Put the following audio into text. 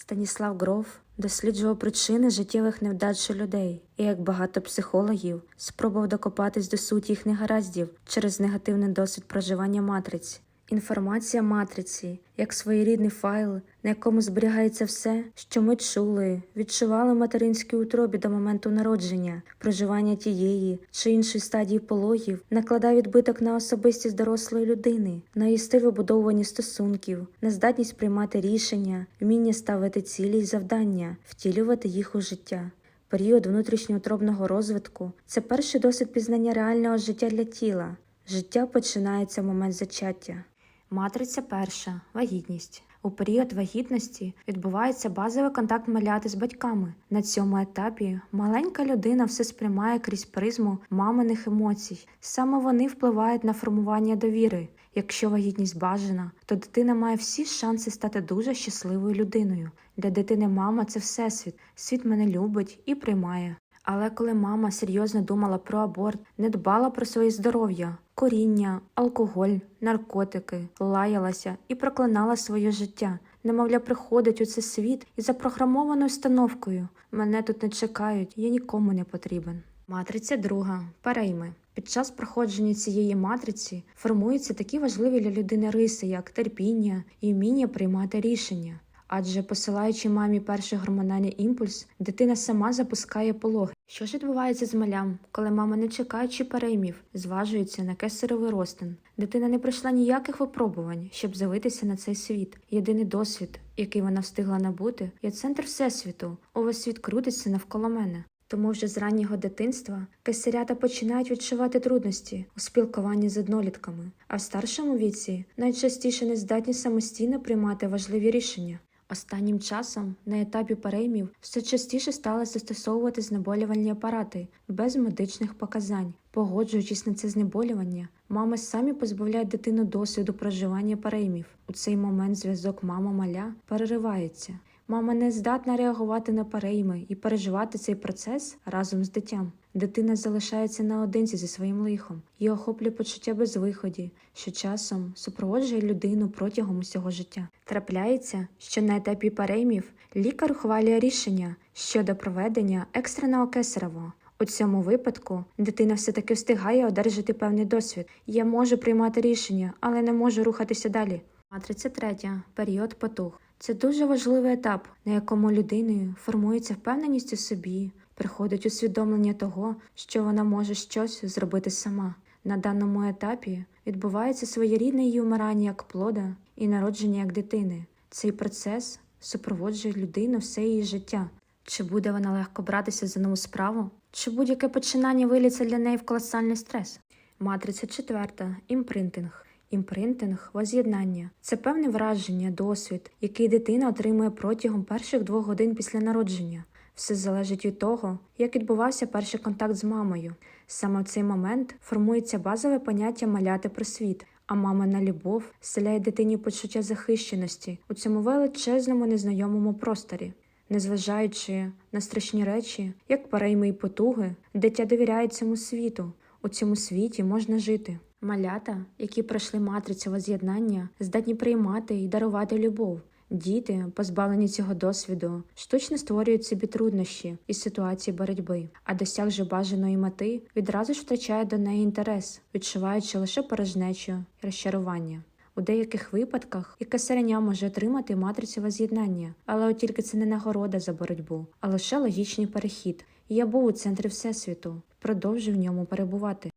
Станіслав Гров досліджував причини життєвих невдач людей і, як багато психологів, спробував докопатись до суті їх негараздів через негативний досвід проживання матриць. Інформація матриці як своєрідний файл, на якому зберігається все, що ми чули, відчували в материнській утробі до моменту народження, проживання тієї чи іншої стадії пологів, накладає відбиток на особистість дорослої людини, на її стиль вибудовування стосунків, на здатність приймати рішення, вміння ставити цілі й завдання, втілювати їх у життя. Період внутрішньоутробного розвитку це перший досвід пізнання реального життя для тіла. Життя починається в момент зачаття. Матриця перша вагітність. У період вагітності відбувається базовий контакт маляти з батьками. На цьому етапі маленька людина все сприймає крізь призму маминих емоцій. Саме вони впливають на формування довіри. Якщо вагітність бажана, то дитина має всі шанси стати дуже щасливою людиною. Для дитини мама це всесвіт. Світ мене любить і приймає. Але коли мама серйозно думала про аборт, не дбала про своє здоров'я, коріння, алкоголь, наркотики, лаялася і проклинала своє життя. Немовля, приходить у цей світ із запрограмованою установкою. Мене тут не чекають, я нікому не потрібен. Матриця друга перейми. Під час проходження цієї матриці формуються такі важливі для людини риси, як терпіння і вміння приймати рішення. Адже посилаючи мамі перший гормональний імпульс, дитина сама запускає пологи. Що ж відбувається з малям, коли мама, не чекаючи переймів, зважується на кесаревий розтин? Дитина не пройшла ніяких випробувань, щоб з'явитися на цей світ. Єдиний досвід, який вона встигла набути, є центр всесвіту. Увесь світ крутиться навколо мене. Тому вже з раннього дитинства кесарята починають відчувати трудності у спілкуванні з однолітками, а в старшому віці найчастіше не здатні самостійно приймати важливі рішення. Останнім часом на етапі переймів все частіше стали застосовувати знеболювальні апарати без медичних показань. Погоджуючись на це знеболювання, мами самі позбавляють дитину досвіду проживання переймів. У цей момент зв'язок мама-маля переривається. Мама не здатна реагувати на перейми і переживати цей процес разом з дитям. Дитина залишається наодинці зі своїм лихом, її охоплює почуття безвиході, що часом супроводжує людину протягом усього життя. Трапляється, що на етапі переймів лікар ухвалює рішення щодо проведення екстреного кесарево. У цьому випадку дитина все-таки встигає одержати певний досвід. Я можу приймати рішення, але не можу рухатися далі. Матриця третя період потух. Це дуже важливий етап, на якому людиною формується впевненість у собі, приходить усвідомлення того, що вона може щось зробити сама. На даному етапі відбувається своєрідне її умирання як плода і народження як дитини. Цей процес супроводжує людину все її життя. Чи буде вона легко братися за нову справу, чи будь-яке починання виліться для неї в колосальний стрес? Матриця четверта імпринтинг. Імпринтинг воз'єднання це певне враження, досвід, який дитина отримує протягом перших двох годин після народження. Все залежить від того, як відбувався перший контакт з мамою. Саме в цей момент формується базове поняття маляти про світ, а мамина любов вселяє дитині почуття захищеності у цьому величезному незнайомому просторі. Незважаючи на страшні речі, як перейми й потуги, дитя довіряє цьому світу. У цьому світі можна жити. Малята, які пройшли матрицю воз'єднання, здатні приймати і дарувати любов. Діти, позбавлені цього досвіду, штучно створюють собі труднощі і ситуації боротьби, а досягши бажаної мети, відразу ж втрачає до неї інтерес, відчуваючи лише порожнечу і розчарування. У деяких випадках і кесареня може отримати матрицю воз'єднання, але от тільки це не нагорода за боротьбу, а лише логічний перехід. Я був у центрі всесвіту, продовжую в ньому перебувати.